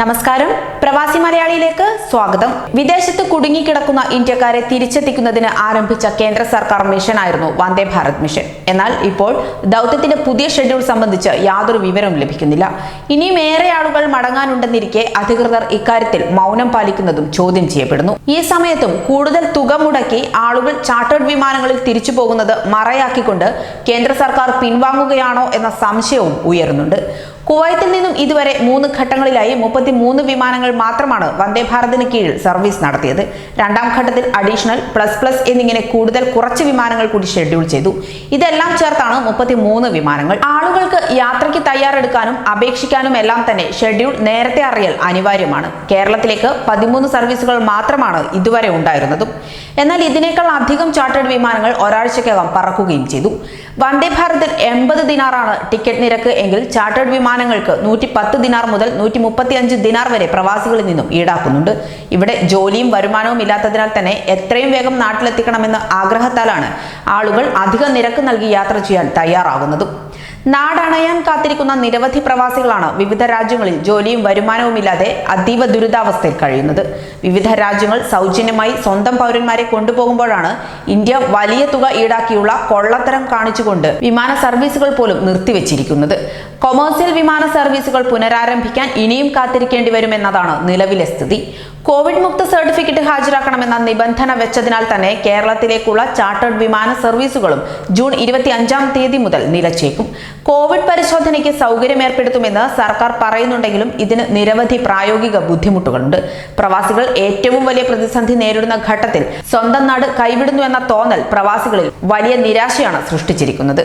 നമസ്കാരം. പ്രവാസി മലയാളിയിലേക്ക് സ്വാഗതം. വിദേശത്ത് കുടുങ്ങിക്കിടക്കുന്ന ഇന്ത്യക്കാരെ തിരിച്ചെത്തിക്കുന്നതിന് ആരംഭിച്ച കേന്ദ്ര സർക്കാർ മിഷനായിരുന്നു വന്ദേ ഭാരത് മിഷൻ. എന്നാൽ ഇപ്പോൾ ദൗത്യത്തിന്റെ പുതിയ ഷെഡ്യൂൾ സംബന്ധിച്ച് യാതൊരു വിവരവും ലഭിക്കുന്നില്ല. ഇനിയും ഏറെ ആളുകൾ മടങ്ങാനുണ്ടെന്നിരിക്കെ അധികൃതർ ഇക്കാര്യത്തിൽ മൗനം പാലിക്കുന്നതും ചോദ്യം ചെയ്യപ്പെടുന്നു. ഈ സമയത്തും കൂടുതൽ തുക മുടക്കി ആളുകൾ ചാർട്ടേഡ് വിമാനങ്ങളിൽ തിരിച്ചു പോകുന്നത് മറയാക്കിക്കൊണ്ട് കേന്ദ്ര സർക്കാർ പിൻവാങ്ങുകയാണോ എന്ന സംശയവും ഉയരുന്നുണ്ട്. കുവൈത്തിൽ നിന്നും ഇതുവരെ മൂന്ന് ഘട്ടങ്ങളിലായി മുപ്പത്തിമൂന്ന് വിമാനങ്ങൾ മാത്രമാണ് വന്ദേ ഭാരതിന് കീഴിൽ സർവീസ് നടത്തിയത്. രണ്ടാം ഘട്ടത്തിൽ അഡീഷണൽ പ്ലസ് പ്ലസ് എന്നിങ്ങനെ കൂടുതൽ കുറച്ച് വിമാനങ്ങൾ കൂടി ഷെഡ്യൂൾ ചെയ്തു. ഇതെല്ലാം ചേർത്താണ് മുപ്പത്തിമൂന്ന് വിമാനങ്ങൾ. ആളുകൾക്ക് യാത്രയ്ക്ക് തയ്യാറെടുക്കാനും അപേക്ഷിക്കാനും എല്ലാം തന്നെ ഷെഡ്യൂൾ നേരത്തെ അറിയൽ അനിവാര്യമാണ്. കേരളത്തിലേക്ക് പതിമൂന്ന് സർവീസുകൾ മാത്രമാണ് ഇതുവരെ ഉണ്ടായിരുന്നതും. എന്നാൽ ഇതിനേക്കാൾ അധികം ചാർട്ടേഡ് വിമാനങ്ങൾ ഒരാഴ്ചക്കകം പറക്കുകയും ചെയ്തു. വന്ദേ ഭാരതിൽ എൺപത് ദിനാറാണ് ടിക്കറ്റ് നിരക്ക് എങ്കിൽ ചാർട്ടേഡ് വിമാനങ്ങൾക്ക് നൂറ്റി പത്ത് ദിനാർ മുതൽ നൂറ്റി മുപ്പത്തി അഞ്ച് ദിനാർ വരെ പ്രവാസികളിൽ നിന്നും ഈടാക്കുന്നുണ്ട്. ഇവിടെ ജോലിയും വരുമാനവും ഇല്ലാത്തതിനാൽ തന്നെ എത്രയും വേഗം നാട്ടിലെത്തിക്കണമെന്ന ആഗ്രഹത്താലാണ് ആളുകൾ അധിക നിരക്ക് നൽകി യാത്ര ചെയ്യാൻ തയ്യാറാകുന്നതും. നാടണയാൻ കാത്തിരിക്കുന്ന നിരവധി പ്രവാസികളാണ് വിവിധ രാജ്യങ്ങളിൽ ജോലിയും വരുമാനവും ഇല്ലാതെ അതീവ ദുരിതാവസ്ഥയിൽ കഴിയുന്നത്. വിവിധ രാജ്യങ്ങൾ സൗജന്യമായി സ്വന്തം പൗരന്മാരെ കൊണ്ടുപോകുമ്പോഴാണ് ഇന്ത്യ വലിയ തുക ഈടാക്കിയുള്ള കൊള്ളത്തരം കാണിച്ചുകൊണ്ട് വിമാന സർവീസുകൾ പോലും നിർത്തിവെച്ചിരിക്കുന്നത്. കൊമേഴ്സ്യൽ വിമാന സർവീസുകൾ പുനരാരംഭിക്കാൻ ഇനിയും കാത്തിരിക്കേണ്ടി വരുമെന്നതാണ് നിലവിലെ സ്ഥിതി. കോവിഡ് മുക്ത സർട്ടിഫിക്കറ്റ് ഹാജരാക്കണമെന്ന നിബന്ധന വെച്ചതിനാൽ തന്നെ കേരളത്തിലേക്കുള്ള ചാർട്ടേഡ് വിമാന സർവീസുകളും ജൂൺ ഇരുപത്തി അഞ്ചാം തീയതി മുതൽ നിലച്ചേക്കും. കോവിഡ് പരിശോധനയ്ക്ക് സൗകര്യം ഏർപ്പെടുത്തുമെന്ന് സർക്കാർ പറയുന്നുണ്ടെങ്കിലും ഇതിന് നിരവധി പ്രായോഗിക ബുദ്ധിമുട്ടുകളുണ്ട്. പ്രവാസികൾ ഏറ്റവും വലിയ പ്രതിസന്ധി നേരിടുന്ന ഘട്ടത്തിൽ സ്വന്തം നാട് കൈവിടുന്നു എന്ന തോന്നൽ പ്രവാസികളിൽ വലിയ നിരാശയാണ് സൃഷ്ടിച്ചിരിക്കുന്നത്.